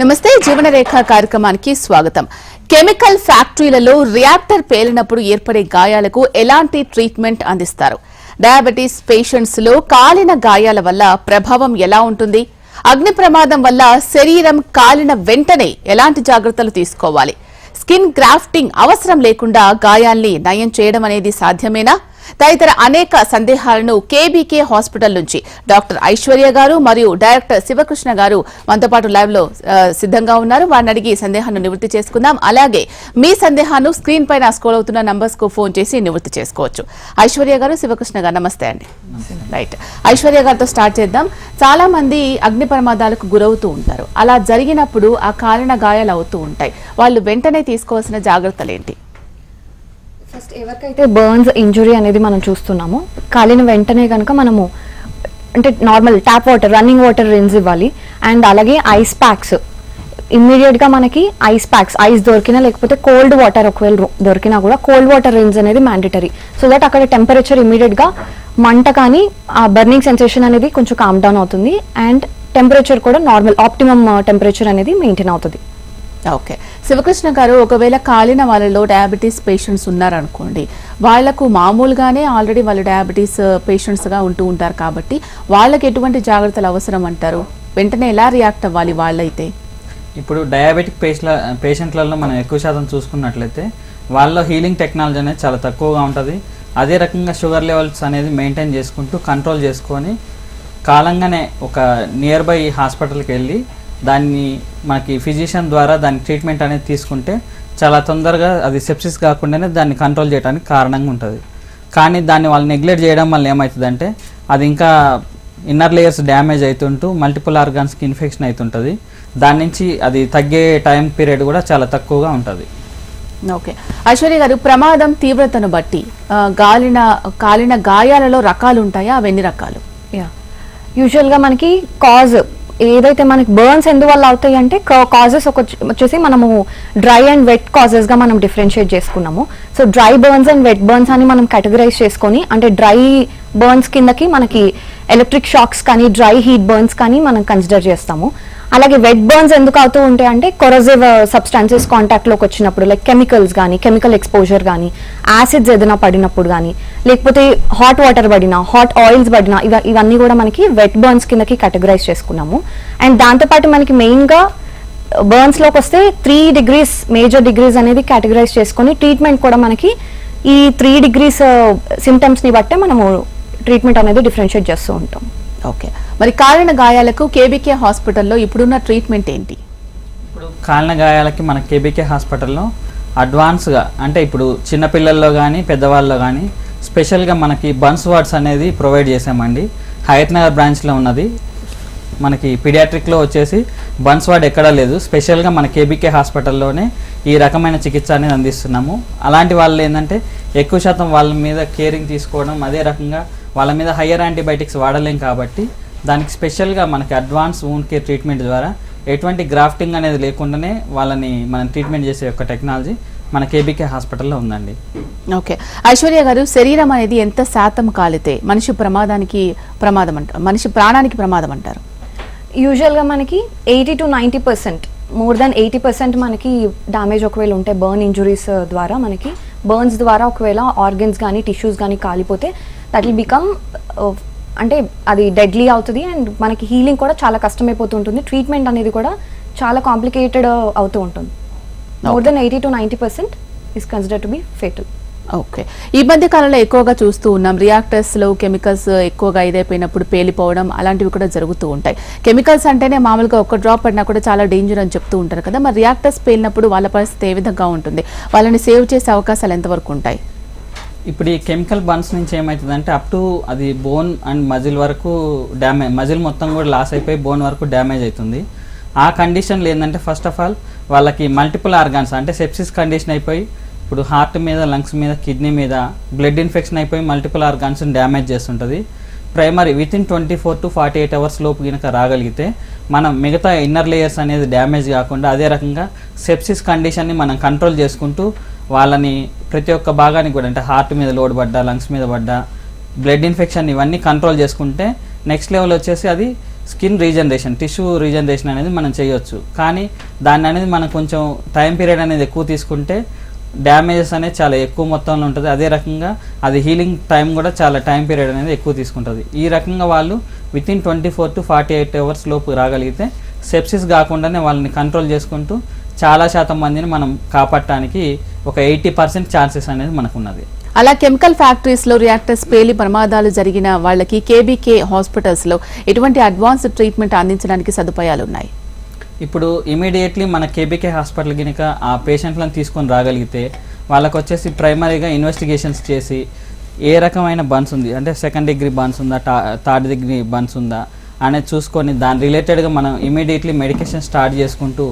నమస్తే జీవనరేఖ కార్యక్రమానికి స్వాగతం. కెమికల్ ఫ్యాక్టరీలలో రియాక్టర్ పేలినప్పుడు ఏర్పడే గాయాలకు ఎలాంటి ట్రీట్మెంట్ అందిస్తారు? డయాబెటీస్ పేషెంట్స్లో కాలిన గాయాల వల్ల ప్రభావం ఎలా ఉంటుంది? అగ్ని ప్రమాదం వల్ల శరీరం కాలిన వెంటనే ఎలాంటి జాగ్రత్తలు తీసుకోవాలి? స్కిన్ గ్రాఫ్టింగ్ అవసరం లేకుండా గాయాల్ని నయం చేయడం అనేది సాధ్యమేనా? తదితర అనేక సందేహాలను కేబీకే హాస్పిటల్ నుంచి డాక్టర్ ఐశ్వర్య గారు మరియు డైరెక్టర్ శివకృష్ణ గారు మనతో పాటు లైవ్లో సిద్ధంగా ఉన్నారు. వారిని అడిగి సందేహాన్ని నివృత్తి చేసుకుందాం. అలాగే మీ సందేహాన్ని స్క్రీన్ పైన స్క్రోల్ అవుతున్న నంబర్స్కు ఫోన్ చేసి నివృత్తి చేసుకోవచ్చు. ఐశ్వర్య గారు శివకృష్ణ గారు నమస్తే అండి. రైట్ ఐశ్వర్య గారితో స్టార్ట్ చేద్దాం. చాలా మంది అగ్ని ప్రమాదాలకు గురవుతూ ఉంటారు. అలా జరిగినప్పుడు ఆ కాలిన గాయాలు అవుతూ ఉంటాయి. వాళ్ళు వెంటనే తీసుకోవాల్సిన జాగ్రత్తలు ఏంటి? ఫస్ట్ ఎవరికైతే బర్న్స్ ఇంజురీ అనేది మనం చూస్తున్నామో కాలిన వెంటనే కనుక మనము అంటే normal tap water running water rinse ఇవ్వాలి. అండ్ అలాగే ఐస్ ప్యాక్స్గా మనకి ఐస్ ప్యాక్స్ ఐస్ దొరికినా లేకపోతే కోల్డ్ వాటర్ ఒకవేళ రో- దొరికినా కూడా కోల్డ్ వాటర్ రిన్స్ అనేది మ్యాండేటరీ సో దట్ అక్కడ టెంపరేచర్గా మంట కానీ ఆ బర్నింగ్ సెన్సేషన్ అనేది కొంచెం కామ్ డౌన్ అవుతుంది. అండ్ టెంపరేచర్ కూడా నార్మల్ ఆప్టిమమ్ టెంపరేచర్ అనేది మెయింటైన్ అవుతుంది. ఓకే శివకృష్ణ గారు ఒకవేళ కాలిన వాళ్ళలో డయాబెటీస్ పేషెంట్స్ ఉన్నారనుకోండి వాళ్ళకు మామూలుగానే ఆల్రెడీ వాళ్ళు డయాబెటీస్ పేషెంట్స్గా uh, ఉంటూ ఉంటారు కాబట్టి వాళ్ళకి ఎటువంటి జాగ్రత్తలు అవసరం అంటారు? వెంటనే ఎలా రియాక్ట్ అవ్వాలి వాళ్ళైతే? ఇప్పుడు డయాబెటిక్ పేషెంట్ల పేషెంట్లలో మనం ఎక్కువ శాతం చూసుకున్నట్లయితే వాళ్ళ హీలింగ్ టెక్నాలజీ అనేది చాలా తక్కువగా ఉంటుంది. అదే రకంగా షుగర్ లెవెల్స్ అనేది మెయింటైన్ చేసుకుంటూ కంట్రోల్ చేసుకొని కాలంగానే ఒక నియర్ బై హాస్పిటల్కి వెళ్ళి దాన్ని మనకి ఫిజిషియన్ ద్వారా దాని ట్రీట్మెంట్ అనేది తీసుకుంటే చాలా తొందరగా అది సెప్సిస్ కాకుండానే దాన్ని కంట్రోల్ చేయడానికి కారణంగా ఉంటుంది. కానీ దాన్ని వాళ్ళు నెగ్లెక్ట్ చేయడం వల్ల ఏమవుతుందంటే అది ఇంకా ఇన్నర్ లేయర్స్ డ్యామేజ్ అవుతుంటూ మల్టిపుల్ ఆర్గాన్స్కి ఇన్ఫెక్షన్ అవుతుంటుంది దాని నుంచి అది తగ్గే టైం పీరియడ్ కూడా చాలా తక్కువగా ఉంటుంది. ఓకే. ఐశ్వర్య గారు ప్రమాదం తీవ్రతను బట్టి గాలిన కాలిన గాయాలలో రకాలు ఉంటాయా అవి ఎన్ని రకాలు? యా. యూజువల్గా మనకి కాజ్ ఏదైతే మనకి బర్న్స్ ఎందువల్ల అవుతాయి అంటే కాజెస్ ఒక వచ్చేసి మనము డ్రై అండ్ వెట్ కాజెస్గా మనం డిఫరెన్షియేట్ చేసుకున్నాము. So dry burns and wet burns అని మనం కేటగరైజ్ చేసుకొని అంటే డ్రై బర్న్స్ కిందకి మనకి ఎలక్ట్రిక్ షాక్స్ కానీ డ్రై హీట్ బర్న్స్ కానీ మనం కన్సిడర్ చేస్తాము. అలాగే వెట్ బర్న్స్ ఎందుకు అవుతూ ఉంటాయి అంటే కొరజివ్ సబ్స్టాన్సెస్ కాంటాక్ట్లోకి వచ్చినప్పుడు లైక్ కెమికల్స్ కానీ కెమికల్ ఎక్స్పోజర్ కానీ యాసిడ్స్ ఏదైనా పడినప్పుడు కానీ లేకపోతే హాట్ వాటర్ పడినా హాట్ ఆయిల్స్ పడినా ఇవ ఇవన్నీ కూడా మనకి వెట్ బర్న్స్ కిందకి కేటగరైజ్ చేసుకున్నాము. అండ్ దాంతోపాటు మనకి మెయిన్గా బర్న్స్లోకి uh, వస్తే త్రీ డిగ్రీస్ మేజర్ డిగ్రీస్ అనేది కేటగరైజ్ చేసుకొని ట్రీట్మెంట్ కూడా మనకి ఈ త్రీ డిగ్రీస్ సిమ్టమ్స్ని బట్టే మనము ట్రీట్మెంట్ అనేది డిఫరెన్షియేట్ చేస్తూ ఉంటాం. ఓకే మరి కాలిన గాయాలకు కేబీకే హాస్పిటల్లో ఇప్పుడున్న ట్రీట్మెంట్ ఏంటి? ఇప్పుడు కాలిన గాయాలకి మన కేబీకే హాస్పిటల్లో అడ్వాన్స్గా అంటే ఇప్పుడు చిన్నపిల్లల్లో కానీ పెద్దవాళ్ళలో కానీ స్పెషల్గా మనకి బన్స్ వార్డ్స్ అనేది ప్రొవైడ్ చేసామండి హయత్ నగర్ బ్రాంచ్లో ఉన్నది. మనకి పిడియాట్రిక్లో వచ్చేసి బన్స్ వార్డ్ ఎక్కడా లేదు. స్పెషల్గా మన కేబీకే హాస్పిటల్లోనే ఈ రకమైన చికిత్స అనేది అందిస్తున్నాము. అలాంటి వాళ్ళు ఏంటంటే ఎక్కువ శాతం వాళ్ళ మీద కేరింగ్ తీసుకోవడం అదే రకంగా వాళ్ళ మీద హయ్యర్ యాంటీబయాటిక్స్ వాడలేం కాబట్టి దానికి స్పెషల్గా మనకి అడ్వాన్స్ వూండ్ కేర్ ట్రీట్మెంట్ ద్వారా ఎటువంటి గ్రాఫ్టింగ్ అనేది లేకుండానే వాళ్ళని మనం ట్రీట్మెంట్ చేసే యొక్క టెక్నాలజీ మన కేబీకే హాస్పిటల్లో ఉందండి. ఓకే ఐశ్వర్య గారు శరీరం అనేది ఎంత శాతం కాలితే మనిషి ప్రమాదానికి ప్రమాదం అంటారు మనిషి ప్రాణానికి ప్రమాదం అంటారు? యూజువల్గా మనకి eighty to ninety percent more than eighty percent మనకి డ్యామేజ్ ఒకవేళ ఉంటే బర్న్ ఇంజురీస్ ద్వారా మనకి బర్న్స్ ద్వారా ఒకవేళ ఆర్గన్స్ కానీ టిష్యూస్ కానీ కాలిపోతే దట్ విల్ బికమ్ అంటే అది డెడ్లీ అవుతుంది అండ్ మనకి హీలింగ్ కూడా చాలా కష్టమైపోతుంటుంది. ట్రీట్మెంట్ అనేది కూడా చాలా కాంప్లికేటెడ్ అవుతూ ఉంటుంది. More then eighty to ninety percent is consider to be fatal okay ఈ మధ్య కాలంలో ఎక్కువగా చూస్తూ ఉన్నాం. రియాక్టర్స్లో కెమికల్స్ ఎక్కువగా ఇదైపోయినప్పుడు పేలిపోవడం అలాంటివి కూడా జరుగుతూ ఉంటాయి. కెమికల్స్ అంటేనే మామూలుగా ఒక డ్రాప్ పడినా కూడా చాలా డేంజర్ అని చెప్తూ ఉంటారు కదా. మరి రియాక్టర్స్ పేలినప్పుడు వాళ్ళ పరిస్థితి ఏ విధంగా ఉంటుంది? వాళ్ళని సేవ్ చేసే అవకాశాలు ఎంతవరకు ఉంటాయి? ఇప్పుడు ఈ కెమికల్ బన్స్ నుంచి ఏమవుతుందంటే అప్ టు అది బోన్ అండ్ మజిల్ వరకు డ్యామేజ్ మజిల్ మొత్తం కూడా లాస్ అయిపోయి బోన్ వరకు డ్యామేజ్ అవుతుంది. ఆ కండిషన్లు ఏంటంటే ఫస్ట్ ఆఫ్ ఆల్ వాళ్ళకి మల్టిపుల్ ఆర్గాన్స్ అంటే సెప్సిస్ కండిషన్ అయిపోయి ఇప్పుడు హార్ట్ మీద లంగ్స్ మీద కిడ్నీ మీద బ్లడ్ ఇన్ఫెక్షన్ అయిపోయి మల్టిపుల్ ఆర్గాన్స్ని డ్యామేజ్ చేస్తుంటుంది. Primary within twenty four to forty eight hours లోపు కనుక రాగలిగితే మనం మిగతా ఇన్నర్ లేయర్స్ అనేది డ్యామేజ్ కాకుండా అదే రకంగా సెప్సిస్ కండిషన్ని మనం కంట్రోల్ చేసుకుంటూ వాళ్ళని ప్రతి ఒక్క భాగానికి కూడా అంటే హార్ట్ మీద లోడ్ పడ్డా లంగ్స్ మీద పడ్డా బ్లడ్ ఇన్ఫెక్షన్ ఇవన్నీ కంట్రోల్ చేసుకుంటే నెక్స్ట్ లెవెల్ వచ్చేసి అది స్కిన్ రీజనరేషన్ టిష్యూ రీజనరేషన్ అనేది మనం చేయొచ్చు. కానీ దాన్ని అనేది మనం కొంచెం టైం పీరియడ్ అనేది ఎక్కువ తీసుకుంటే డ్యామేజెస్ అనేది చాలా ఎక్కువ మొత్తంలో ఉంటుంది. అదే రకంగా అది హీలింగ్ టైం కూడా చాలా టైం పీరియడ్ అనేది ఎక్కువ తీసుకుంటుంది. ఈ రకంగా వాళ్ళు within twenty four to forty eight hours లోపు రాగలిగితే సెప్సిస్ కాకుండానే వాళ్ళని కంట్రోల్ చేసుకుంటూ చాలా శాతం మందిని మనం కాపాడటానికి ఒక ఎయిటీ పర్సెంట్ ఛాన్సెస్ అనేది మనకు ఉన్నది అలా కెమికల్ ఫ్యాక్టరీస్లో రియాక్టర్స్ పేలి ప్రమాదాలు జరిగిన వాళ్ళకి కేబీకే హాస్పిటల్స్లో ఎటువంటి అడ్వాన్స్డ్ ట్రీట్మెంట్ అందించడానికి సదుపాయాలు ఉన్నాయి ఇప్పుడు ఇమీడియట్లీ మన కేబీకే హాస్పిటల్ కనుక ఆ పేషెంట్లను తీసుకొని రాగలిగితే వాళ్ళకి వచ్చేసి ప్రైమరీగా ఇన్వెస్టిగేషన్స్ చేసి ఏ రకమైన బన్స్ ఉంది? అంటే సెకండ్ డిగ్రీ బన్స్ ఉందా? థర్డ్ డిగ్రీ బన్స్ ఉందా? అనేది చూసుకొని దాని రిలేటెడ్గా మనం ఇమీడియట్లీ మెడికేషన్ స్టార్ట్ చేసుకుంటూ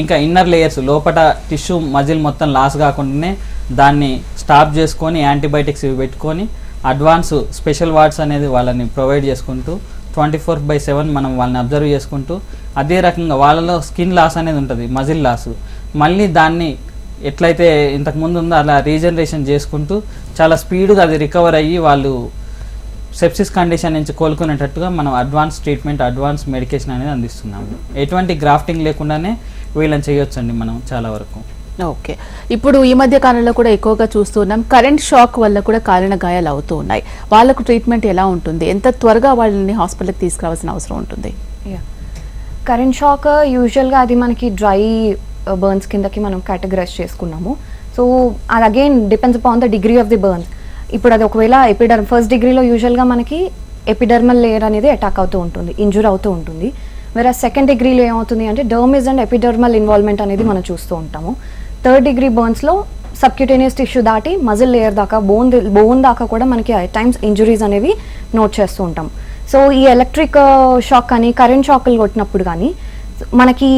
ఇంకా ఇన్నర్ లేయర్స్ లోపల టిష్యూ మజిల్ మొత్తం లాస్ కాకుండానే దాన్ని స్టాప్ చేసుకొని యాంటీబయాటిక్స్ ఇవి పెట్టుకొని అడ్వాన్స్ స్పెషల్ వార్డ్స్ అనేది వాళ్ళని ప్రొవైడ్ చేసుకుంటూ ట్వంటీ ఫోర్ బై సెవెన్ మనం వాళ్ళని అబ్జర్వ్ చేసుకుంటూ అదే రకంగా వాళ్ళలో స్కిన్ లాస్ అనేది ఉంటుంది మజిల్ లాస్ మళ్ళీ దాన్ని ఎట్లయితే ఇంతకుముందు ఉందో అలా రీజనరేషన్ చేసుకుంటూ చాలా స్పీడ్గా అది రికవర్ అయ్యి వాళ్ళు సెప్సిస్ కండిషన్ నుంచి కోలుకునేటట్టుగా మనం అడ్వాన్స్ ట్రీట్మెంట్ అడ్వాన్స్ మెడికేషన్ అనేది అందిస్తున్నాము. ఎటువంటి గ్రాఫ్టింగ్ లేకుండానే వీళ్ళని చేయొచ్చండి మనం చాలా వరకు. ఓకే. ఇప్పుడు ఈ మధ్య కాలంలో కూడా ఎక్కువగా చూస్తున్నాం కరెంట్ షాక్ వల్ల కూడా కాలిన గాయాలు అవుతూ ఉన్నాయి. వాళ్ళకు ట్రీట్మెంట్ ఎలా ఉంటుంది? ఎంత త్వరగా వాళ్ళని హాస్పిటల్కి తీసుకురావాల్సిన అవసరం ఉంటుంది? కరెంట్ షాక్ యూజువల్గా అది మనకి డ్రై బర్న్స్ కిందకి మనం కేటగరైజ్ చేసుకున్నాము. సో అది again depends upon the degree of the burn ఇప్పుడు అది ఒకవేళ ఎపిడర్మ్ ఫస్ట్ డిగ్రీలో యూజువల్గా మనకి ఎపిడర్మల్ లేయర్ అనేది అటాక్ అవుతూ ఉంటుంది ఇంజూర్ అవుతూ ఉంటుంది. వేరే సెకండ్ డిగ్రీలో ఏమవుతుంది అంటే డర్మిస్ అండ్ ఎపిడర్మల్ ఇన్వాల్వ్మెంట్ అనేది మనం చూస్తూ ఉంటాము. థర్డ్ డిగ్రీ బర్న్స్లో సబ్క్యూటేనియస్ టిష్యూ దాటి మజిల్ లేయర్ దాకా బోన్ బోన్ దాకా కూడా మనకి టైమ్స్ ఇంజురీస్ అనేవి నోట్ చేస్తూ ఉంటాం. సో ఈ ఎలక్ట్రిక్ షాక్ కానీ కరెంట్ షాక్లు కొట్టినప్పుడు కానీ మనకి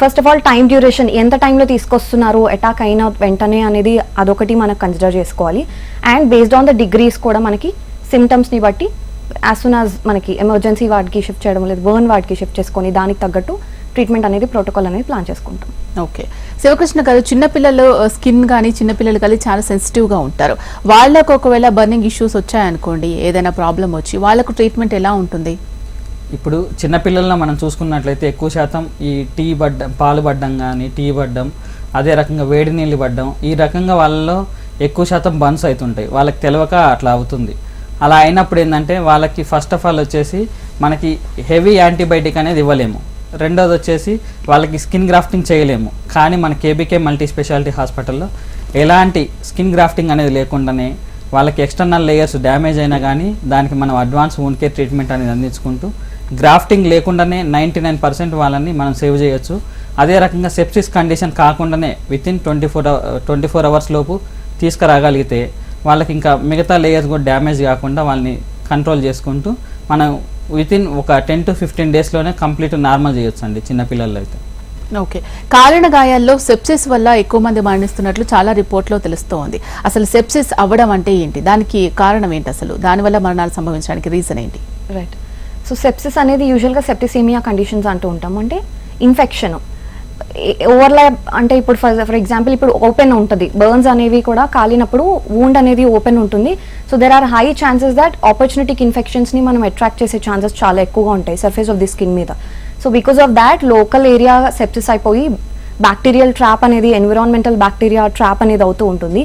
first of all time duration ఎంత టైంలో తీసుకొస్తున్నారు అటాక్ అయిన వెంటనే అనేది అదొకటి మనం కన్సిడర్ చేసుకోవాలి. And based on the degrees కూడా మనకి సిమ్టమ్స్ని బట్టి యాజ్ సూన్ యాజ్ మనకి ఎమర్జెన్సీ వార్డ్కి షిఫ్ట్ చేయడం లేదు బర్న్ వార్డ్కి షిఫ్ట్ చేసుకొని దానికి తగ్గట్టు ట్రీట్మెంట్ అనేది ప్రోటోకాల్ అనేది ప్లాన్ చేసుకుంటాం. ఓకే శివకృష్ణ గారు చిన్నపిల్లలు స్కిన్ కానీ చిన్నపిల్లలు కానీ చాలా సెన్సిటివ్గా ఉంటారు. వాళ్ళకు ఒకవేళ బర్నింగ్ ఇష్యూస్ వచ్చాయనుకోండి ఏదైనా ప్రాబ్లం వచ్చి వాళ్ళకు ట్రీట్మెంట్ ఎలా ఉంటుంది? ఇప్పుడు చిన్నపిల్లల్లో మనం చూసుకున్నట్లయితే ఎక్కువ శాతం ఈ టీ పడ్డం పాలు పడ్డం కానీ టీ పడ్డం అదే రకంగా వేడి నీళ్ళు పడ్డం ఈ రకంగా వాళ్ళలో ఎక్కువ శాతం బన్స్ అవుతుంటాయి. వాళ్ళకి తెలియక అట్లా అవుతుంది. అలా అయినప్పుడు ఏంటంటే వాళ్ళకి ఫస్ట్ ఆఫ్ ఆల్ వచ్చేసి మనకి హెవీ యాంటీబయాటిక్ అనేది ఇవ్వలేము. రెండోది వచ్చేసి వాళ్ళకి స్కిన్ గ్రాఫ్టింగ్ చేయలేము. కానీ మన కేబీకే మల్టీ స్పెషాలిటీ హాస్పిటల్లో ఎలాంటి స్కిన్ గ్రాఫ్టింగ్ అనేది లేకుండానే వాళ్ళకి ఎక్స్టర్నల్ లేయర్స్ డ్యామేజ్ అయినా కానీ దానికి మనం అడ్వాన్స్ ఓన్ కేర్ ట్రీట్మెంట్ అనేది అందించుకుంటూ గ్రాఫ్టింగ్ లేకుండానే నైంటీ నైన్ పర్సెంట్ వాళ్ళని మనం సేవ్ చేయొచ్చు. అదే రకంగా సెప్సిస్ కండిషన్ కాకుండానే within twenty four twenty four hours లోపు తీసుకురాగలిగితే వాళ్ళకి ఇంకా మిగతా లేయర్స్ కూడా డ్యామేజ్ కాకుండా వాళ్ళని కంట్రోల్ చేసుకుంటూ మనం విత్ ఇన్ ఒక టెన్ టు ఫిఫ్టీన్ డేస్లోనే కంప్లీట్ నార్మల్ చేయొచ్చు అండి చిన్నపిల్లల్లో అయితే. ఓకే. కాలిన గాయాల్లో సెప్సిస్ వల్ల ఎక్కువ మంది మరణిస్తున్నట్లు చాలా రిపోర్ట్లో తెలుస్తోంది. అసలు సెప్సిస్ అవ్వడం అంటే ఏంటి? దానికి కారణం ఏంటి అసలు? దానివల్ల మరణాలు సంభవించడానికి రీజన్ ఏంటి? రైట్ సో సెప్సిస్ అనేది యూజువల్గా సెప్టిసీమియా కండిషన్స్ అంటూ ఉంటాం. అంటే ఇన్ఫెక్షన్ ఓవర్లాప్ అంటే ఇప్పుడు ఫర్ ఫర్ ఎగ్జాంపుల్ ఇప్పుడు ఓపెన్ ఉంటుంది. బర్న్స్ అనేవి కూడా కాలినప్పుడు వూండ్ అనేది ఓపెన్ ఉంటుంది. So there are high chances that ఆపర్చునిటీకి ఇన్ఫెక్షన్స్ని మనం అట్రాక్ట్ చేసే ఛాన్సెస్ చాలా ఎక్కువగా ఉంటాయి సర్ఫేస్ ఆఫ్ ది స్కిన్ మీద. So because of that local area sepsis అయిపోయి బ్యాక్టీరియల్ ట్రాప్ అనేది ఎన్విరాన్మెంటల్ బ్యాక్టీరియా ట్రాప్ అనేది అవుతూ ఉంటుంది.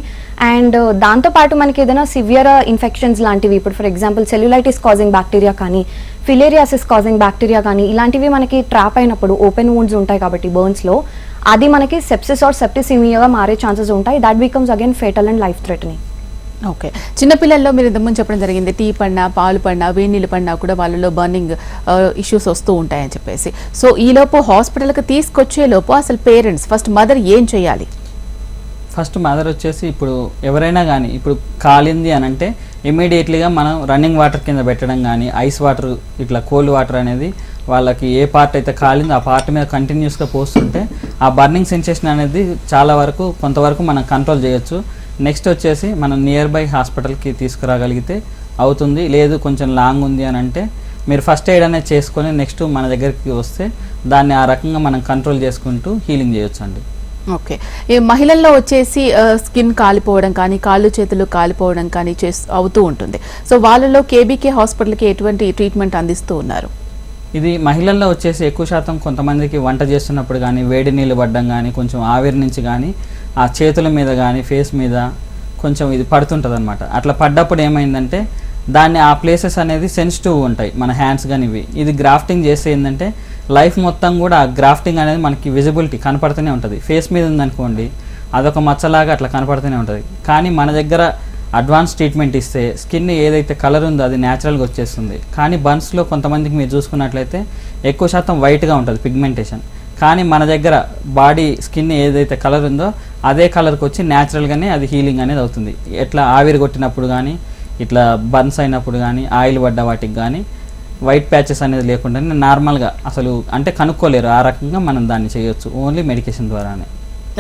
అండ్ uh, దాంతోపాటు మనకి ఏదైనా సివియర్ ఇన్ఫెక్షన్స్ లాంటివి ఇప్పుడు for example cellulitis causing bacteria కానీ ఫిలేరియాసిస్ కాజింగ్ బ్యాక్టీరియా కానీ ఇలాంటివి మనకి ట్రాప్ అయినప్పుడు ఓపెన్ వూండ్స్ ఉంటాయి కాబట్టి బర్న్స్లో అది మనకి సెప్సిస్ ఆర్ సెప్టిసిమియాగా మారే ఛాన్సెస్ ఉంటాయి. That becomes again fatal and life threatening okay చిన్నపిల్లల్లో మీరు ఇంతకుముందు చెప్పడం జరిగింది టీ పడినా పాలు పడినా వేడి నీళ్ళు పడినా కూడా వాళ్ళలో బర్నింగ్ ఇష్యూస్ uh, వస్తూ ఉంటాయని చెప్పేసి. సో ఈలోపు హాస్పిటల్కి తీసుకొచ్చే లోపు అసలు పేరెంట్స్ ఫస్ట్ మదర్ ఏం చేయాలి? ఫస్ట్ మదర్ వచ్చేసి ఇప్పుడు ఎవరైనా కానీ ఇప్పుడు కాలింది అని అంటే ఇమీడియట్లీగా మనం రన్నింగ్ వాటర్ కింద పెట్టడం కానీ ఐస్ వాటర్ ఇట్లా కోల్డ్ వాటర్ అనేది వాళ్ళకి ఏ పార్ట్ అయితే కాలిందో ఆ పార్ట్ మీద కంటిన్యూస్గా పోస్తుంటే ఆ బర్నింగ్ సెన్సేషన్ అనేది చాలా వరకు కొంతవరకు మనం కంట్రోల్ చేయొచ్చు. నెక్స్ట్ వచ్చేసి మనం నియర్ బై హాస్పిటల్కి తీసుకురాగలిగితే అవుతుంది. లేదు కొంచెం లాంగ్ ఉంది అని అంటే మీరు ఫస్ట్ ఎయిడ్ అనేది చేసుకొని నెక్స్ట్ మన దగ్గరికి వస్తే దాన్ని ఆ రకంగా మనం కంట్రోల్ చేసుకుంటూ హీలింగ్ చేయొచ్చు అండి ఓకే. ఈ మహిళల్లో వచ్చేసి స్కిన్ కాలిపోవడం కానీ కాళ్ళు చేతులు కాలిపోవడం కానీ చేస్తూ అవుతూ ఉంటుంది. సో వాళ్ళలో కేబీకే హాస్పిటల్కి ఎటువంటి ట్రీట్మెంట్ అందిస్తూ ఉన్నారు? ఇది మహిళల్లో వచ్చేసి ఎక్కువ శాతం కొంతమందికి వంట చేస్తున్నప్పుడు కానీ వేడి నీళ్ళు పడడం కానీ కొంచెం ఆవిరి నుంచి కానీ ఆ చేతుల మీద కానీ ఫేస్ మీద కొంచెం ఇది పడుతుంటుంది అనమాట అట్లా పడ్డప్పుడు ఏమైందంటే దాన్ని ఆ ప్లేసెస్ అనేది సెన్సిటివ్ ఉంటాయి మన హ్యాండ్స్ కానీ ఇవి ఇది గ్రాఫ్టింగ్ చేస్తే ఏంటంటే లైఫ్ మొత్తం కూడా గ్రాఫ్టింగ్ అనేది మనకి విజిబిలిటీ కనపడుతూనే ఉంటుంది. ఫేస్ మీద ఉందనుకోండి అదొక మచ్చలాగా అట్లా కనపడుతూనే ఉంటుంది. కానీ మన దగ్గర అడ్వాన్స్ ట్రీట్మెంట్ ఇస్తే స్కిన్ ఏదైతే కలర్ ఉందో అది న్యాచురల్గా వచ్చేస్తుంది. కానీ బన్స్లో కొంతమందికి మీరు చూసుకున్నట్లయితే ఎక్కువ శాతం వైట్గా ఉంటుంది పిగ్మెంటేషన్. కానీ మన దగ్గర బాడీ స్కిన్ ఏదైతే కలర్ ఉందో అదే కలర్కి వచ్చి న్యాచురల్గానే అది హీలింగ్ అనేది అవుతుంది. ఎట్లా ఆవిరి కొట్టినప్పుడు కానీ ఇట్లా బన్స్ అయినప్పుడు కానీ ఆయిల్ పడ్డ వాటికి కానీ వైట్ ప్యాచెస్ అనేది లేకుండా నార్మల్గా అసలు అంటే కనుక్కోలేరు. ఆ రకంగా మనం దాన్ని చేయొచ్చు. ఓన్లీ మెడికేషన్ ద్వారానే.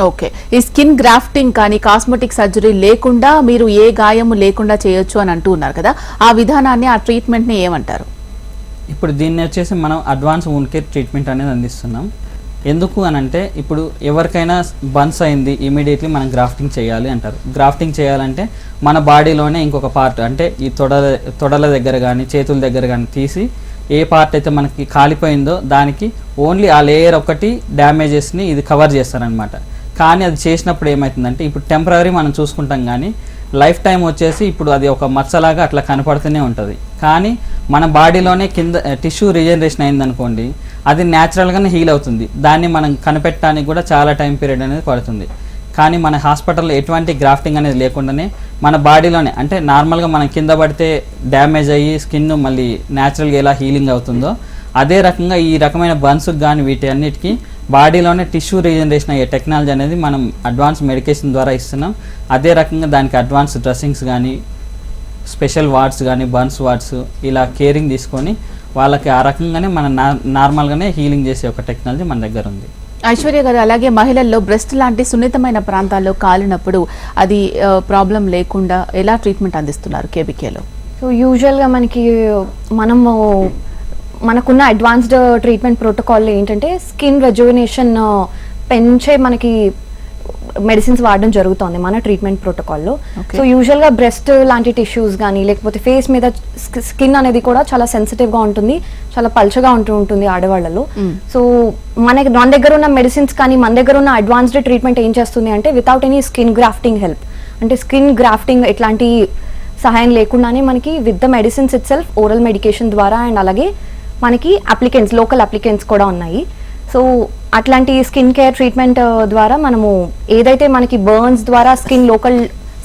ఓకే. ఈ స్కిన్ గ్రాఫ్టింగ్ కానీ కాస్మెటిక్ సర్జరీ లేకుండా మీరు ఏ గాయము లేకుండా చేయొచ్చు అని అంటూ ఉన్నారు కదా. ఆ విధానాన్ని ఆ ట్రీట్మెంట్ని ఏమంటారు? ఇప్పుడు దీన్ని వచ్చేసి మనం అడ్వాన్స్ wound కేర్ ట్రీట్మెంట్ అనేది అందిస్తున్నాం. ఎందుకు అని అంటే ఇప్పుడు ఎవరికైనా బన్స్ అయింది ఇమీడియట్లీ మనం గ్రాఫ్టింగ్ చేయాలి అంటారు. గ్రాఫ్టింగ్ చేయాలంటే మన బాడీలోనే ఇంకొక పార్ట్ అంటే ఈ తొడల తొడల దగ్గర కానీ చేతుల దగ్గర కానీ తీసి ఏ పార్ట్ అయితే మనకి కాలిపోయిందో దానికి ఓన్లీ ఆ లేయర్ ఒకటి డ్యామేజెస్ని ఇది కవర్ చేస్తారనమాట కానీ అది చేసినప్పుడు ఏమవుతుందంటే ఇప్పుడు టెంపరీ మనం చూసుకుంటాం కానీ లైఫ్ టైం వచ్చేసి ఇప్పుడు అది ఒక మచ్చలాగా అట్లా కనపడుతూనే ఉంటుంది. కానీ మన బాడీలోనే కింద టిష్యూ రీజనరేషన్ అయిందనుకోండి అది న్యాచురల్గానే హీల్ అవుతుంది. దాన్ని మనం కనిపెట్టడానికి కూడా చాలా టైం పీరియడ్ అనేది పడుతుంది. కానీ మన హాస్పిటల్లో ఎటువంటి గ్రాఫ్టింగ్ అనేది లేకుండానే మన బాడీలోనే అంటే నార్మల్గా మనం కింద పడితే డ్యామేజ్ అయ్యి స్కిన్ మళ్ళీ న్యాచురల్గా ఎలా హీలింగ్ అవుతుందో అదే రకంగా ఈ రకమైన బన్స్కి కానీ వీటి అన్నిటికీ బాడీలోనే టిష్యూ రీజనరేషన్ అయ్యే టెక్నాలజీ అనేది మనం అడ్వాన్స్ మెడికేషన్ ద్వారా ఇస్తున్నాం. అదే రకంగా దానికి అడ్వాన్స్ డ్రెస్సింగ్స్ కానీ స్పెషల్ వార్డ్స్ కానీ బన్స్ వార్డ్స్ ఇలా కేరింగ్ తీసుకొని వాళ్ళకి ఆ రకంగానే మన నా- నార్మల్గానే హీలింగ్ చేసే ఒక టెక్నాలజీ మన దగ్గర ఉంది. ఐశ్వర్య గారు అలాగే మహిళల్లో బ్రెస్ట్ లాంటి సున్నితమైన ప్రాంతాల్లో కాలినప్పుడు అది ప్రాబ్లం లేకుండా ఎలా ట్రీట్మెంట్ అందిస్తున్నారు కేబికేలో? సో యూజువల్గా మనకి మనము మనకున్న అడ్వాన్స్డ్ ట్రీట్మెంట్ ప్రోటోకాల్ ఏంటంటే స్కిన్ రెజ్యువినేషన్ పెంచే మనకి మెడిసిన్స్ వాడడం జరుగుతుంది మన ట్రీట్మెంట్ ప్రోటోకాల్లో. సో యూజువల్గా బ్రెస్ట్ లాంటి టిష్యూస్ కానీ లేకపోతే ఫేస్ మీద స్కిన్ అనేది కూడా చాలా సెన్సిటివ్గా ఉంటుంది చాలా పల్చగా ఉంటూ ఉంటుంది ఆడవాళ్ళలో. సో మనకి మన దగ్గర ఉన్న మెడిసిన్స్ కానీ మన దగ్గర ఉన్న అడ్వాన్స్డ్ ట్రీట్మెంట్ ఏం చేస్తుంది అంటే without any skin grafting help అంటే స్కిన్ గ్రాఫ్టింగ్ ఎట్లాంటి సహాయం లేకుండానే మనకి with the medicines itself oral medication ద్వారా అండ్ అలాగే మనకి అప్లికెంట్స్ లోకల్ అప్లికెంట్స్ కూడా ఉన్నాయి సో అట్లాంటి స్కిన్ కేర్ ట్రీట్మెంట్ ద్వారా మనము ఏదైతే మనకి బర్న్స్ ద్వారా స్కిన్ లోకల్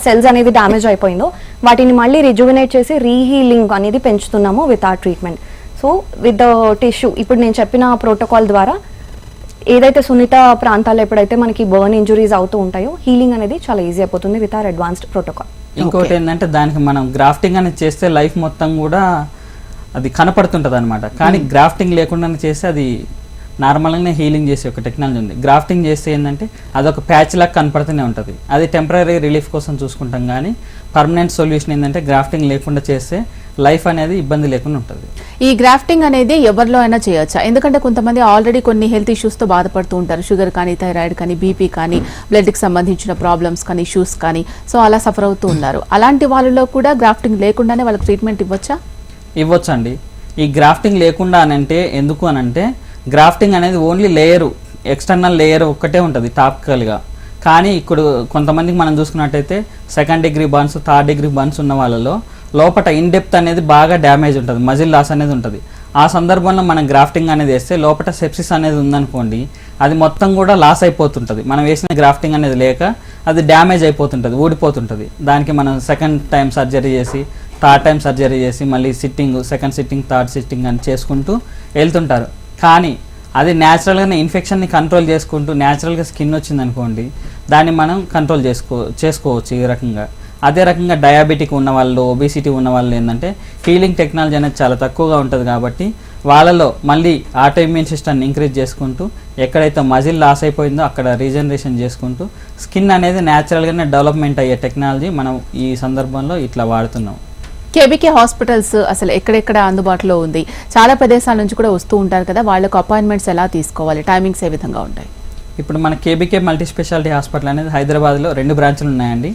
సెల్స్ అనేది డ్యామేజ్ అయిపోయిందో వాటిని మళ్ళీ రిజువినేట్ చేసి రీహీలింగ్ అనేది పెంచుతున్నాము విత్ ఆ treatment. So with the tissue ఇప్పుడు నేను చెప్పిన ప్రోటోకాల్ ద్వారా ఏదైతే సున్నిత ప్రాంతాల్లో ఎప్పుడైతే మనకి బర్న్ ఇంజురీస్ అవుతూ ఉంటాయో హీలింగ్ అనేది చాలా ఈజీ అయిపోతుంది విత్ ఆర్ అడ్వాన్స్డ్ ప్రోటోకాల్. ఇంకోటి. ఏంటంటే దానికి మనం గ్రాఫ్టింగ్ అనేది చేస్తే లైఫ్ మొత్తం కూడా అది కనపడుతుంటుంది అనమాట కానీ గ్రాఫ్టింగ్ లేకుండా చేస్తే అది నార్మల్గానే హీలింగ్ చేసే ఒక టెక్నాలజీ ఉంది. గ్రాఫ్టింగ్ చేస్తే ఏంటంటే అదొక ప్యాచ్ లాగా కనపడుతూనే ఉంటుంది. అది టెంపరీ రిలీఫ్ కోసం చూసుకుంటాం కానీ పర్మనెంట్ సొల్యూషన్ ఏంటంటే గ్రాఫ్టింగ్ లేకుండా చేస్తే లైఫ్ అనేది ఇబ్బంది లేకుండా ఉంటుంది. ఈ గ్రాఫ్టింగ్ అనేది ఎవరిలో అయినా చేయొచ్చా? ఎందుకంటే కొంతమంది ఆల్రెడీ కొన్ని హెల్త్ ఇష్యూస్తో బాధపడుతూ ఉంటారు. షుగర్ కానీ థైరాయిడ్ కానీ బీపీ కానీ బ్లడ్కి సంబంధించిన ప్రాబ్లమ్స్ కానీ ఇష్యూస్ కానీ సో అలా సఫర్ అవుతూ ఉన్నారు. అలాంటి వాళ్ళలో కూడా గ్రాఫ్టింగ్ లేకుండానే వాళ్ళకి ట్రీట్మెంట్ ఇవ్వచ్చా? ఇవ్వచ్చండి. ఈ గ్రాఫ్టింగ్ లేకుండా అని అంటే ఎందుకు అని అంటే గ్రాఫ్టింగ్ అనేది ఓన్లీ లేయరు ఎక్స్టర్నల్ లేయర్ ఒక్కటే ఉంటుంది టాపికల్గా. కానీ ఇప్పుడు కొంతమందికి మనం చూసుకున్నట్టయితే second degree burns third degree burns ఉన్న వాళ్ళలో లోపల ఇన్ డెప్త్ అనేది బాగా డ్యామేజ్ ఉంటుంది మజిల్ లాస్ అనేది ఉంటుంది. ఆ సందర్భంలో మనం గ్రాఫ్టింగ్ అనేది వేస్తే లోపల సెప్సిస్ అనేది ఉందనుకోండి అది మొత్తం కూడా లాస్ అయిపోతుంటుంది. మనం వేసిన గ్రాఫ్టింగ్ అనేది లేక అది డ్యామేజ్ అయిపోతుంటుంది ఊడిపోతుంటుంది. దానికి మనం సెకండ్ టైం సర్జరీ చేసి థర్డ్ టైం సర్జరీ చేసి మళ్ళీ sitting second sitting third sitting అని చేసుకుంటూ వెళ్తుంటారు. కానీ అది న్యాచురల్గానే ఇన్ఫెక్షన్ని కంట్రోల్ చేసుకుంటూ న్యాచురల్గా స్కిన్ వచ్చింది అనుకోండి దాన్ని మనం కంట్రోల్ చేసుకో చేసుకోవచ్చు ఈ రకంగా. అదే రకంగా డయాబెటిక్ ఉన్న వాళ్ళు ఒబిసిటీ ఉన్న వాళ్ళు ఏంటంటే హీలింగ్ టెక్నాలజీ అనేది చాలా తక్కువగా ఉంటుంది కాబట్టి వాళ్ళలో మళ్ళీ ఆటో ఇమ్యూన్ సిస్టమ్ని ఇంక్రీజ్ చేసుకుంటూ ఎక్కడైతే మజిల్ లాస్ అయిపోయిందో అక్కడ రీజనరేషన్ చేసుకుంటూ స్కిన్ అనేది న్యాచురల్గానే డెవలప్మెంట్ అయ్యే టెక్నాలజీ మనం ఈ సందర్భంలో ఇట్లా వాడుతున్నాం. కేబీకే హాస్పిటల్స్ అసలు ఎక్కడెక్కడ అందుబాటులో ఉంది? చాలా ప్రదేశాల నుంచి కూడా వస్తూ ఉంటారు కదా వాళ్ళకు అపాయింట్మెంట్స్ ఎలా తీసుకోవాలి? టైమింగ్స్ ఏ విధంగా ఉంటాయి? ఇప్పుడు మన కేబీకే మల్టీ స్పెషాలిటీ హాస్పిటల్ అనేది హైదరాబాద్లో రెండు బ్రాంచ్లు ఉన్నాయండి.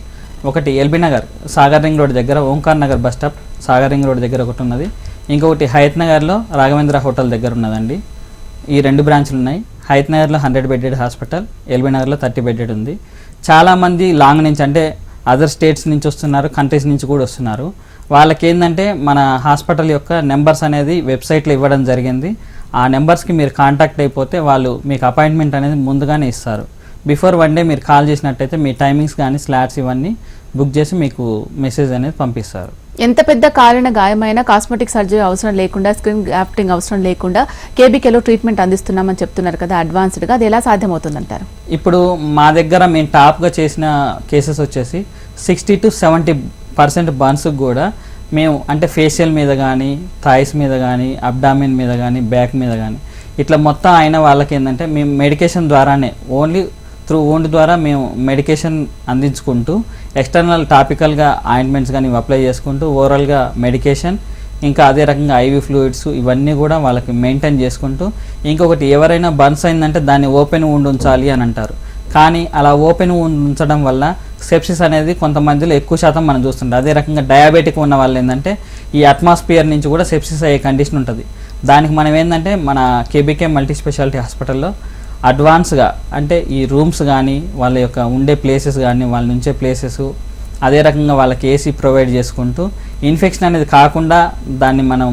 ఒకటి LB Nagar Sagar ring road దగ్గర Omkar Nagar bus stop Sagar ring road దగ్గర ఒకటి ఉన్నది. ఇంకొకటి హయత్ నగర్లో రాఘవేంద్ర హోటల్ దగ్గర ఉన్నదండి. ఈ రెండు బ్రాంచ్లు ఉన్నాయి. హయత్ నగర్లో హండ్రెడ్ బెడెడ్ హాస్పిటల్ ఎల్బీ నగర్లో థర్టీ బెడెడ్ ఉంది. చాలామంది లాంగ్ నుంచి అంటే అదర్ స్టేట్స్ నుంచి వస్తున్నారు కంట్రీస్ నుంచి కూడా వస్తున్నారు. వాళ్ళకి ఏంటంటే మన హాస్పిటల్ యొక్క నెంబర్స్ అనేది వెబ్సైట్లో ఇవ్వడం జరిగింది. ఆ నెంబర్స్కి మీరు కాంటాక్ట్ అయిపోతే వాళ్ళు మీకు అపాయింట్మెంట్ అనేది ముందుగానే ఇస్తారు. బిఫోర్ వన్ డే మీరు కాల్ చేసినట్టయితే మీ టైమింగ్స్ కానీ స్లాట్స్ ఇవన్నీ బుక్ చేసి మీకు మెసేజ్ అనేది పంపిస్తారు. ఎంత పెద్ద కాలిన గాయమైనా కాస్మెటిక్ సర్జరీ అవసరం లేకుండా స్క్రీన్ గ్రాఫ్టింగ్ అవసరం లేకుండా కేబీకేలో ట్రీట్మెంట్ అందిస్తున్నామని చెప్తున్నారు కదా అడ్వాన్స్డ్గా అది ఎలా సాధ్యమవుతుందంటారు? ఇప్పుడు మా దగ్గర మేము టాప్గా చేసిన కేసెస్ వచ్చేసి సిక్స్టీ టు సెవెంటీ పర్సెంట్ బర్న్స్కి కూడా మేము అంటే ఫేషియల్ మీద కానీ థాయిస్ మీద కానీ అబ్డామిన్ మీద కానీ బ్యాక్ మీద కానీ ఇట్లా మొత్తం అయిన వాళ్ళకి ఏంటంటే మేము మెడికేషన్ ద్వారానే ఓన్లీ త్రూ ఓన్డ్ ద్వారా మేము మెడికేషన్ అందించుకుంటూ ఎక్స్టర్నల్ టాపికల్గా ఆయింట్మెంట్స్ కానీ అప్లై చేసుకుంటూ ఓవరాల్గా మెడికేషన్ ఇంకా అదే రకంగా ఐవి ఫ్లూయిడ్స్ ఇవన్నీ కూడా వాళ్ళకి మెయింటైన్ చేసుకుంటూ ఇంకొకటి ఎవరైనా బర్న్స్ అయిందంటే దాన్ని ఓపెన్ ఉండి ఉంచాలి అని అంటారు. కానీ అలా ఓపెన్ ఉంచడం వల్ల సెప్సిస్ అనేది కొంతమందిలో ఎక్కువ శాతం మనం చూస్తుంటాం. అదే రకంగా డయాబెటిక్ ఉన్న వాళ్ళు ఏంటంటే ఈ అట్మాస్ఫియర్ నుంచి కూడా సెప్సిస్ అయ్యే కండిషన్ ఉంటుంది. దానికి మనం ఏంటంటే మన కేబీకే మల్టీ స్పెషాలిటీ హాస్పిటల్లో అడ్వాన్స్గా అంటే ఈ రూమ్స్ కానీ వాళ్ళ యొక్క ఉండే ప్లేసెస్ కానీ వాళ్ళ నుంచే ప్లేసెస్ అదే రకంగా వాళ్ళకి ఏసీ ప్రొవైడ్ చేసుకుంటూ ఇన్ఫెక్షన్ అనేది కాకుండా దాన్ని మనం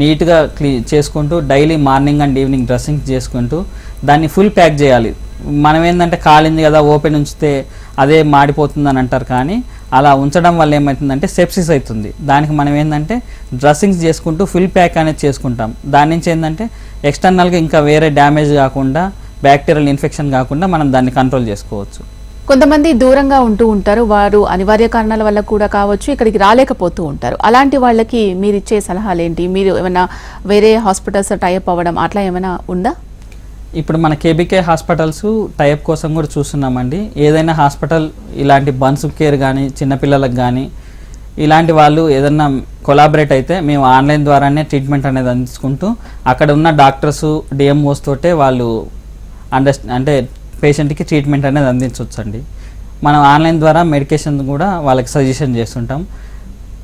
నీట్గా క్లీ చేసుకుంటూ daily morning and evening dressing చేసుకుంటూ దాన్ని ఫుల్ ప్యాక్ చేయాలి. మనం ఏంటంటే కాలింది కదా ఓపెన్ ఉంచితే అదే మాడిపోతుంది అని అంటారు కానీ అలా ఉంచడం వల్ల ఏమవుతుందంటే సెప్సిస్ అవుతుంది. దానికి మనం ఏంటంటే డ్రెస్సింగ్స్ చేసుకుంటూ ఫుల్ ప్యాక్ అనేది చేసుకుంటాం. దాని నుంచి ఏంటంటే ఎక్స్టర్నల్గా ఇంకా వేరే డ్యామేజ్ కాకుండా బ్యాక్టీరియల్ ఇన్ఫెక్షన్ కాకుండా మనం దాన్ని కంట్రోల్ చేసుకోవచ్చు. కొంతమంది దూరంగా ఉంటూ ఉంటారు వారు అనివార్య కారణాల వల్ల కూడా కావచ్చు ఇక్కడికి రాలేకపోతూ ఉంటారు. అలాంటి వాళ్ళకి మీరు ఇచ్చే సలహాలు ఏంటి మీరు ఏమైనా వేరే హాస్పిటల్స్ టైప్ అవ్వడం అట్లా ఏమైనా ఉందా? ఇప్పుడు మన కేబీకే హాస్పిటల్స్ టైప్ కోసం కూడా చూస్తున్నామండి. ఏదైనా హాస్పిటల్ ఇలాంటి బన్స్ కేర్ కానీ చిన్నపిల్లలకు కానీ ఇలాంటి వాళ్ళు ఏదన్నా కొలాబరేట్ అయితే మేము ఆన్లైన్ ద్వారానే ట్రీట్మెంట్ అనేది అందించుకుంటూ అక్కడ ఉన్న డాక్టర్స్ డిఎంఓస్ తోటే వాళ్ళు అండర్ అంటే పేషెంట్కి ట్రీట్మెంట్ అనేది అందించవచ్చండి మనం ఆన్లైన్ ద్వారా మెడికేషన్ కూడా వాళ్ళకి సజెషన్ చేస్తుంటాం.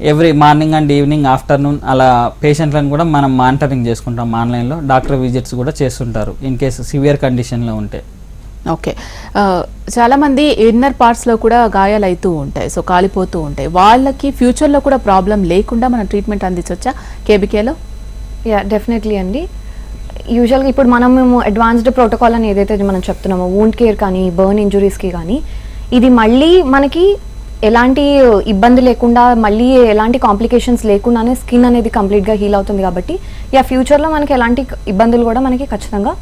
Every morning and evening afternoon అలా పేషెంట్లను కూడా మనం మానిటరింగ్ చేసుకుంటాం ఆన్లైన్లో. డాక్టర్ విజిట్స్ కూడా చేస్తుంటారు ఇన్ కేసు సివియర్ కండిషన్లో ఉంటే. ఓకే. ఆ, చాలా మంది ఇన్నర్ పార్ట్స్లో కూడా గాయాలు అవుతూ ఉంటాయి సో కాలిపోతూ ఉంటాయి. వాళ్ళకి ఫ్యూచర్లో కూడా ప్రాబ్లం లేకుండా మనం ట్రీట్మెంట్ అందించవచ్చా కేబికేలో? యా డెఫినెట్లీ అండి. యూజువల్గా ఇప్పుడు మనం మేము అడ్వాన్స్డ్ ప్రోటోకాల్ అని ఏదైతే మనం చెప్తున్నామో వూండ్ కేర్ కానీ బర్న్ ఇంజురీస్కి కానీ ఇది మళ్ళీ మనకి ఎలాంటి ఇబ్బంది లేకుండా మళ్ళీ ఎలాంటి కాంప్లికేషన్స్ లేకుండానే స్కిన్ అనేది కంప్లీట్గా హీల్ అవుతుంది కాబట్టి యా ఫ్యూచర్లో మనకి ఎలాంటి ఇబ్బందులు కూడా మనకి ఖచ్చితంగా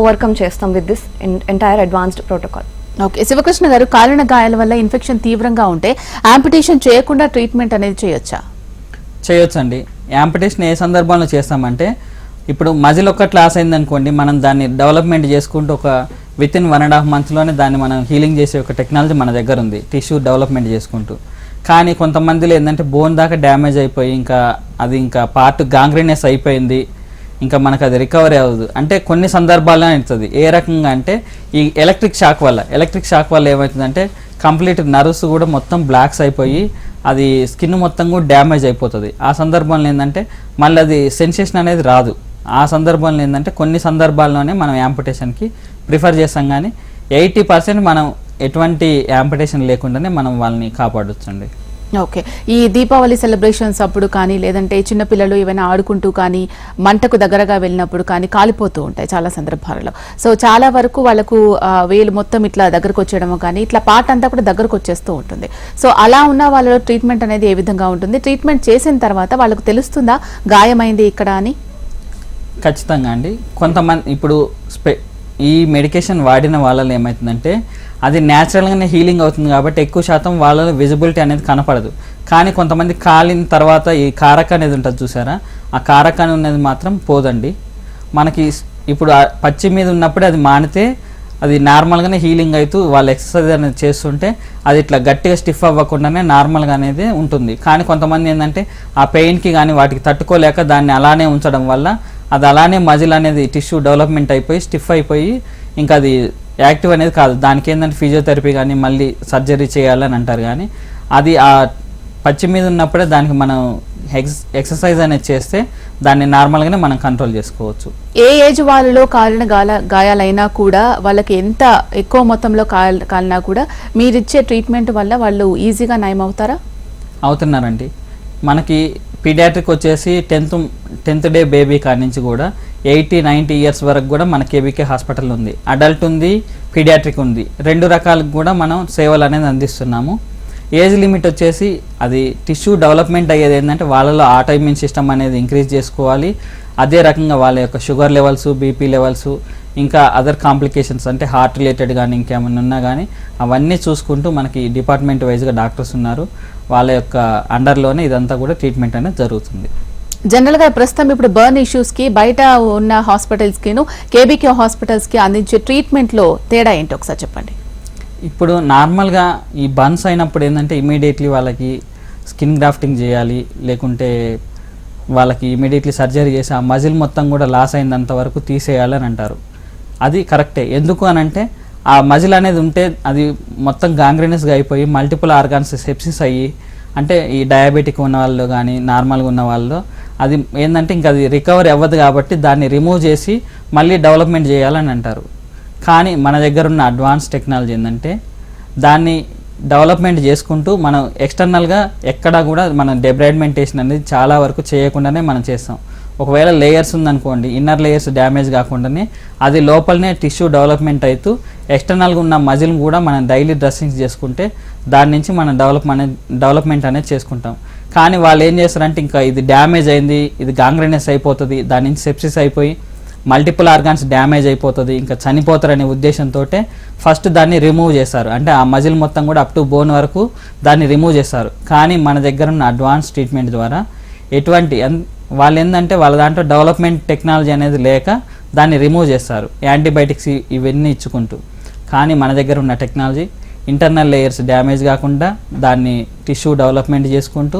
ఓవర్కమ్ చేస్తాం with this entire advanced protocol okay Shivakrishna garu కాలిన గాయాల వల్ల ఇన్ఫెక్షన్ తీవ్రంగా ఉంటే ఆంపిటేషన్ చేయకుండా ట్రీట్మెంట్ అనేది చేయొచ్చా? చేయొచ్చండి. యాంపిటేషన్ ఏ సందర్భంలో చేస్తామంటే ఇప్పుడు మజిల్ ఒక్క క్లాస్ అయింది అనుకోండి మనం దాన్ని డెవలప్మెంట్ చేసుకుంటూ ఒక within one and half మంత్స్లోనే దాన్ని మనం హీలింగ్ చేసే ఒక టెక్నాలజీ మన దగ్గర ఉంది టిష్యూ డెవలప్మెంట్ చేసుకుంటూ. కానీ కొంతమందిలో ఏంటంటే బోన్ దాకా డ్యామేజ్ అయిపోయి ఇంకా అది ఇంకా పార్ట్ గాంగ్రీనెస్ అయిపోయింది ఇంకా మనకు అది రికవరీ అవ్వదు. అంటే కొన్ని సందర్భాల్లో అవుతుంది. ఏ రకంగా అంటే ఈ ఎలక్ట్రిక్ షాక్ వల్ల ఎలక్ట్రిక్ షాక్ వల్ల ఏమవుతుందంటే కంప్లీట్ నర్వ్స్ కూడా మొత్తం బ్లాక్స్ అయిపోయి అది స్కిన్ మొత్తం కూడా డ్యామేజ్ అయిపోతుంది. ఆ సందర్భంలో ఏంటంటే మళ్ళీ అది సెన్సేషన్ అనేది రాదు. ఆ సందర్భంలో ఏంటంటే కొన్ని సందర్భాల్లోనే మనం యాంపిటేషన్కి ప్రిఫర్ చేస్తాం కానీ ఎయిటీ పర్సెంట్ మనం ఎటువంటి యాంపుటేషన్ లేకుండానే మనం వాళ్ళని కాపాడొచ్చండి. ఓకే ఈ దీపావళి సెలబ్రేషన్స్ అప్పుడు కానీ లేదంటే చిన్నపిల్లలు ఏమైనా ఆడుకుంటూ కానీ మంటకు దగ్గరగా వెళ్ళినప్పుడు కానీ కాలిపోతూ ఉంటాయి చాలా సందర్భాలలో. సో చాలా వరకు వాళ్ళకు వేలు మొత్తం ఇట్లా దగ్గరకు వచ్చేయడము కానీ ఇట్లా పాట అంతా కూడా దగ్గరకు వచ్చేస్తూ ఉంటుంది. సో అలా ఉన్న వాళ్ళలో ట్రీట్మెంట్ అనేది ఏ విధంగా ఉంటుంది? ట్రీట్మెంట్ చేసిన తర్వాత వాళ్ళకు తెలుస్తుందా గాయమైంది ఇక్కడ అని? ఖచ్చితంగా అండి. కొంతమంది ఇప్పుడు స్పె ఈ మెడికేషన్ వాడిన వాళ్ళలో ఏమవుతుందంటే అది న్యాచురల్గానే హీలింగ్ అవుతుంది కాబట్టి ఎక్కువ శాతం వాళ్ళలో విజిబిలిటీ అనేది కనపడదు. కానీ కొంతమంది కాలిన తర్వాత ఈ కారక అనేది ఉంటుంది చూసారా? ఆ కారక అనేది మాత్రం పోదండి. మనకి ఇప్పుడు పచ్చి మీద ఉన్నప్పుడే అది మానితే అది నార్మల్గానే హీలింగ్ అవుతూ వాళ్ళు ఎక్సర్సైజ్ అనేది చేస్తుంటే అది ఇట్లా గట్టిగా స్టిఫ్ అవ్వకుండానే నార్మల్గా అనేది ఉంటుంది. కానీ కొంతమంది ఏంటంటే ఆ పెయిన్కి కానీ వాటికి తట్టుకోలేక దాన్ని అలానే ఉంచడం వల్ల అది అలానే మజిల్ అనేది టిష్యూ డెవలప్మెంట్ అయిపోయి స్టిఫ్ అయిపోయి ఇంకా అది యాక్టివ్ అనేది కాదు. దానికి ఏంటంటే ఫిజియోథెరపీ కానీ మళ్ళీ సర్జరీ చేయాలని అంటారు కానీ అది ఆ పచ్చి మీద ఉన్నప్పుడే దానికి మనం ఎక్స్ ఎక్సర్సైజ్ అనేది చేస్తే దాన్ని నార్మల్గానే మనం కంట్రోల్ చేసుకోవచ్చు. ఏ ఏజ్ వాళ్ళలో కాలిన గాల గాయాలైనా కూడా వాళ్ళకి ఎంత ఎక్కువ మొత్తంలో కాల్ కాలినా కూడా మీరిచ్చే ట్రీట్మెంట్ వల్ల వాళ్ళు ఈజీగా నయం అవుతారా అవుతున్నారండి. మనకి పీడియాట్రిక్ వచ్చేసి టెన్త్ టెన్త్ డే బేబీ కాడి నుంచి కూడా ఎయిటీ నైంటీ ఇయర్స్ వరకు కూడా మన కేబీకే హాస్పిటల్ ఉంది. అడల్ట్ ఉంది పీడియాట్రిక్ ఉంది. రెండు రకాలకు కూడా మనం సేవలు అనేది అందిస్తున్నాము. ఏజ్ లిమిట్ వచ్చేసి అది టిష్యూ డెవలప్మెంట్ అయ్యేది ఏంటంటే వాళ్ళలో ఆటోఇమ్యూన్ సిస్టమ్ అనేది ఇంక్రీజ్ చేసుకోవాలి. అదే రకంగా వాళ్ళ యొక్క షుగర్ లెవెల్స్ బీపీ లెవెల్స్ ఇంకా అదర్ కాంప్లికేషన్స్ అంటే హార్ట్ రిలేటెడ్ కానీ ఇంకేమైనా ఉన్నా కానీ అవన్నీ చూసుకుంటూ మనకి డిపార్ట్మెంట్ వైజ్గా డాక్టర్స్ ఉన్నారు. వాళ్ళ యొక్క అండర్లోనే ఇదంతా కూడా ట్రీట్మెంట్ అనేది జరుగుతుంది. జనరల్గా ప్రస్తుతం ఇప్పుడు బర్న్ ఇష్యూస్కి బయట ఉన్న హాస్పిటల్స్కిను కేబీకే హాస్పిటల్స్కి అందించే ట్రీట్మెంట్లో తేడా ఏంటి ఒకసారి చెప్పండి? ఇప్పుడు నార్మల్గా ఈ బన్స్ అయినప్పుడు ఏంటంటే ఇమీడియట్లీ వాళ్ళకి స్కిన్ గ్రాఫ్టింగ్ చేయాలి లేకుంటే వాళ్ళకి ఇమీడియట్లీ సర్జరీ చేసి ఆ మజిల్ మొత్తం కూడా లాస్ అయినంత వరకు తీసేయాలని అంటారు. అది కరెక్టే. ఎందుకు అని అంటే ఆ మజిల్ అనేది ఉంటే అది మొత్తం గాంగ్రీనస్గా అయిపోయి మల్టిపుల్ ఆర్గాన్స్ సెప్సిస్ అయ్యి అంటే ఈ డయాబెటిక్ ఉన్న వాళ్ళు కానీ నార్మల్గా ఉన్న వాళ్ళు అది ఏంటంటే ఇంకా అది రికవరీ అవ్వదు కాబట్టి దాన్ని రిమూవ్ చేసి మళ్ళీ డెవలప్మెంట్ చేయాలని అంటారు. కానీ మన దగ్గర ఉన్న అడ్వాన్స్ టెక్నాలజీ ఏంటంటే దాన్ని డెవలప్మెంట్ చేసుకుంటూ మనం ఎక్స్టర్నల్గా ఎక్కడ కూడా మనం డెబ్రైడ్మెంటేషన్ అనేది చాలా వరకు చేయకుండానే మనం చేస్తాం. ఒకవేళ లేయర్స్ ఉందనుకోండి ఇన్నర్ లేయర్స్ డ్యామేజ్ కాకుండానే అది లోపలనే టిష్యూ డెవలప్మెంట్ అవుతూ ఎక్స్టర్నల్గా ఉన్న మజిల్ కూడా మనం డైలీ డ్రెస్సింగ్స్ చేసుకుంటే దాని నుంచి మనం డెవలప్ డెవలప్మెంట్ అనేది చేసుకుంటాం. కానీ వాళ్ళు ఏం చేస్తారంటే ఇంకా ఇది డ్యామేజ్ అయింది ఇది గాంగ్రెనెస్ అయిపోతుంది దాని నుంచి సెప్సిస్ అయిపోయి మల్టిపుల్ ఆర్గాన్స్ డ్యామేజ్ అయిపోతుంది ఇంకా చనిపోతారనే ఉద్దేశంతో ఫస్ట్ దాన్ని రిమూవ్ చేస్తారు. అంటే ఆ మజిల్ మొత్తం కూడా అప్ టు బోన్ వరకు దాన్ని రిమూవ్ చేస్తారు. కానీ మన దగ్గర ఉన్న అడ్వాన్స్ ట్రీట్మెంట్ ద్వారా ఎటువంటి వాళ్ళు ఏంటంటే వాళ్ళ దాంట్లో డెవలప్మెంట్ టెక్నాలజీ అనేది లేక దాన్ని రిమూవ్ చేస్తారు. యాంటీబయాటిక్స్ ఇవన్నీ ఇచ్చుకుంటూ. కానీ మన దగ్గర ఉన్న టెక్నాలజీ ఇంటర్నల్ లేయర్స్ డ్యామేజ్ కాకుండా దాన్ని టిష్యూ డెవలప్మెంట్ చేసుకుంటూ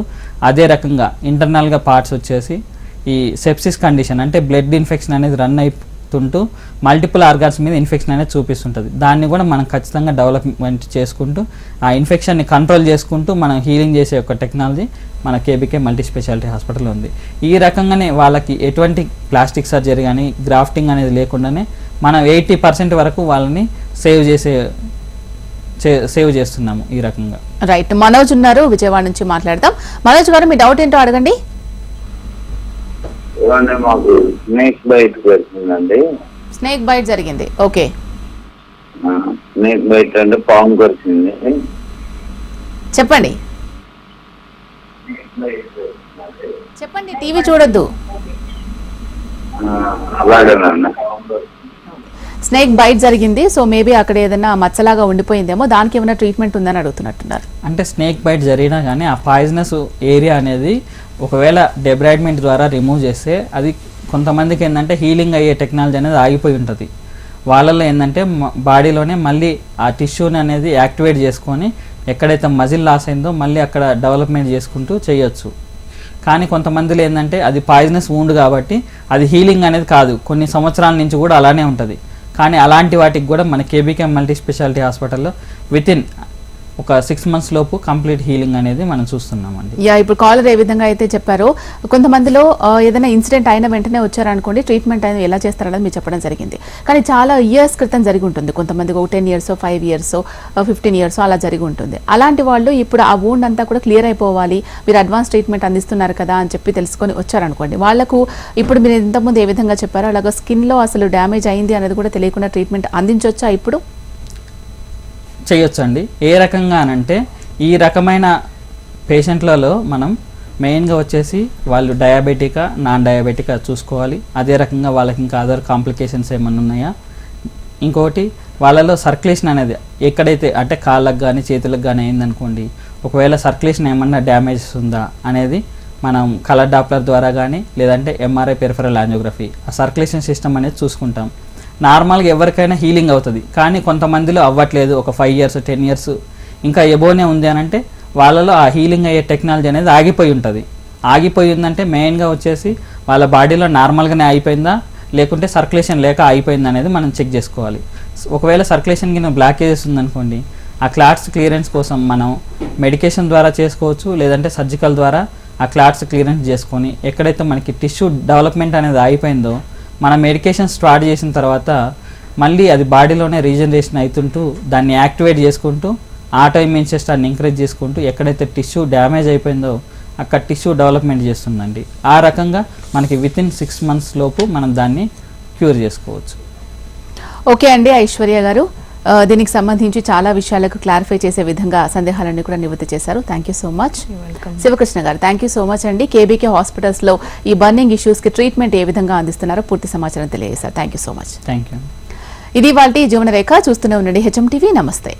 అదే రకంగా ఇంటర్నల్గా పార్ట్స్ వచ్చేసి ఈ సెప్సిస్ కండిషన్ అంటే బ్లడ్ ఇన్ఫెక్షన్ అనేది రన్ అవుతుంటూ మల్టిపుల్ ఆర్గాన్స్ మీద ఇన్ఫెక్షన్ అనేది చూపిస్తుంటుంది. దాన్ని కూడా మనం ఖచ్చితంగా డెవలప్మెంట్ చేసుకుంటూ ఆ ఇన్ఫెక్షన్ని కంట్రోల్ చేసుకుంటూ మనం హీలింగ్ చేసే ఒక టెక్నాలజీ మన కేబీకే మల్టీ స్పెషాలిటీ హాస్పిటల్ ఉంది. ఈ రకంగానే వాళ్ళకి ఎటువంటి ప్లాస్టిక్ సర్జరీ కానీ గ్రాఫ్టింగ్ అనేది లేకుండానే మనం ఎయిటీ పర్సెంట్ వరకు వాళ్ళని సేవ్ చేసే చే- సేవ్ చేస్తున్నాము ఈ రకంగా. రైట్ మనోజ్ ఉన్నారు. విజయవాడ నుంచి మాట్లాడదాం. మనోజ్ గారు మీ డౌట్ ఏంటో అడగండి. ఇవన్నీ మాకు స్నేక్ బైట్ వచ్చిందండి స్నేక్ బైట్ జరిగింది. ఓకే. స్నేక్ బైట్ అంటే పాము కరిచింది చెప్పండి. చెప్పండి టీవీ చూడొద్దు. స్నేక్ బైట్ జరిగింది. సో మేబీ అక్కడ ఏదైనా మచ్చలాగా ఉండిపోయిందేమో దానికి ఏమైనా ట్రీట్మెంట్ ఉందని అడుగుతున్నట్టున్నారు. అంటే స్నేక్ బైట్ జరిగినా కానీ ఆ పాయిజనస్ ఏరియా అనేది ఒకవేళ డెబ్రాయిడ్మెంట్ ద్వారా రిమూవ్ చేస్తే అది కొంతమందికి ఏంటంటే హీలింగ్ అయ్యే టెక్నాలజీ అనేది ఆగిపోయి ఉంటుంది. వాళ్ళలో ఏంటంటే బాడీలోనే మళ్ళీ ఆ టిష్యూని అనేది యాక్టివేట్ చేసుకొని ఎక్కడైతే మజిల్ లాస్ అయిందో మళ్ళీ అక్కడ డెవలప్మెంట్ చేసుకుంటూ చేయొచ్చు. కానీ కొంతమందిలో ఏంటంటే అది పాయిజనస్ వూండ్ కాబట్టి అది హీలింగ్ అనేది కాదు. కొన్ని సంవత్సరాల నుంచి కూడా అలానే ఉంటుంది. కానీ అలాంటి వాటికి కూడా మన కేబీకే మల్టీ స్పెషాలిటీ హాస్పిటల్లో వితిన్ ఒక సిక్స్ మంత్స్ లోపు కంప్లీట్ హీలింగ్ అనేది మనం చూస్తున్నామండి. యా ఇప్పుడు కాలర్ ఏ విధంగా అయితే చెప్పారో కొంతమందిలో ఏదైనా ఇన్సిడెంట్ అయిన వెంటనే వచ్చారనుకోండి ట్రీట్మెంట్ అనేది ఎలా చేస్తారనేది మీరు చెప్పడం జరిగింది. కానీ చాలా ఇయర్స్ క్రితం జరిగి ఉంటుంది. కొంతమందికి ఒక ten years five years fifteen years అలా జరిగి ఉంటుంది. అలాంటి వాళ్ళు ఇప్పుడు ఆ వూండ్ అంతా కూడా క్లియర్ అయిపోవాలి. మీరు అడ్వాన్స్ ట్రీట్మెంట్ అందిస్తున్నారు కదా అని చెప్పి తెలుసుకొని వచ్చారనుకోండి. వాళ్ళకు ఇప్పుడు మీరు ఇంతకుముందు ఏ విధంగా చెప్పారో అలాగా స్కిన్లో అసలు డ్యామేజ్ అయింది అనేది కూడా తెలియకుండా ట్రీట్మెంట్ అందించవచ్చా ఇప్పుడు? చేయొచ్చండి. ఏ రకంగా అనంటే ఈ రకమైన పేషెంట్లలో మనం మెయిన్గా వచ్చేసి వాళ్ళు డయాబెటికా నాన్ డయాబెటికా చూసుకోవాలి. అదే రకంగా వాళ్ళకి ఇంకా అదర్ కాంప్లికేషన్స్ ఏమైనా ఉన్నాయా? ఇంకోటి వాళ్ళలో సర్క్యులేషన్ అనేది ఎక్కడైతే అంటే కాళ్ళకు కానీ చేతులకు కానీ అయిందనుకోండి ఒకవేళ సర్క్యులేషన్ ఏమన్నా డ్యామేజెస్ ఉందా అనేది మనం కలర్ డాప్లర్ ద్వారా కానీ లేదంటే ఎంఆర్ఐ పెరిఫరల్ యాంజియోగ్రఫీ ఆ సర్క్యులేషన్ సిస్టమ్ అనేది చూసుకుంటాం. నార్మల్గా ఎవరికైనా హీలింగ్ అవుతుంది. కానీ కొంతమందిలో అవ్వట్లేదు. ఒక ఫైవ్ ఇయర్స్ టెన్ ఇయర్స్ ఇంకా ఎబోనే ఉంది అని అంటే వాళ్ళలో ఆ హీలింగ్ అయ్యే టెక్నాలజీ అనేది ఆగిపోయి ఉంటుంది. ఆగిపోయి ఉందంటే మెయిన్గా వచ్చేసి వాళ్ళ బాడీలో నార్మల్గానే అయిపోయిందా? లేకుంటే సర్క్యులేషన్ లేక అయిపోయిందా అనేది మనం చెక్ చేసుకోవాలి. ఒకవేళ సర్క్యులేషన్ కింద బ్లాకేజెస్ ఉందనుకోండి ఆ క్లాట్స్ క్లియరెన్స్ కోసం మనం మెడికేషన్ ద్వారా చేసుకోవచ్చు లేదంటే సర్జికల్ ద్వారా ఆ క్లాట్స్ క్లియరెన్స్ చేసుకొని ఎక్కడైతే మనకి టిష్యూ డెవలప్మెంట్ అనేది అయిపోయిందో మన మెడికేషన్ స్టార్ట్ చేసిన తర్వాత మళ్ళీ అది బాడీలోనే రీజనరేషన్ అవుతుంటూ దాన్ని యాక్టివేట్ చేసుకుంటూ ఆటో ఇమ్యూన్ సిస్టాన్ని ఎంకరేజ్ చేసుకుంటూ ఎక్కడైతే టిష్యూ డ్యామేజ్ అయిపోయిందో అక్కడ టిష్యూ డెవలప్మెంట్ చేస్తుందండి. ఆ రకంగా మనకి విత్ ఇన్ సిక్స్ మంత్స్ లోపు మనం దాన్ని క్యూర్ చేసుకోవచ్చు. ఓకే అండి ఐశ్వర్య గారు. దీనికి సంబంధించి చాలా విషయాలకు క్లారిఫై చేసే విధంగా సందేహాలన్నీ కూడా నివృత్తి చేశారు. Thank you so much Sivakrishna garu thank you so much అండి. కేబీకే హాస్పిటల్స్లో ఈ బర్నింగ్ ఇష్యూస్కి ట్రీట్మెంట్ ఏ విధంగా అందిస్తున్నారో పూర్తి సమాచారం తెలియజేశారు. Thank you so much thank you ఇది వాళ్ళ జీవన రేఖ చూస్తూనే ఉండండి హెచ్ఎం టీవీ నమస్తే.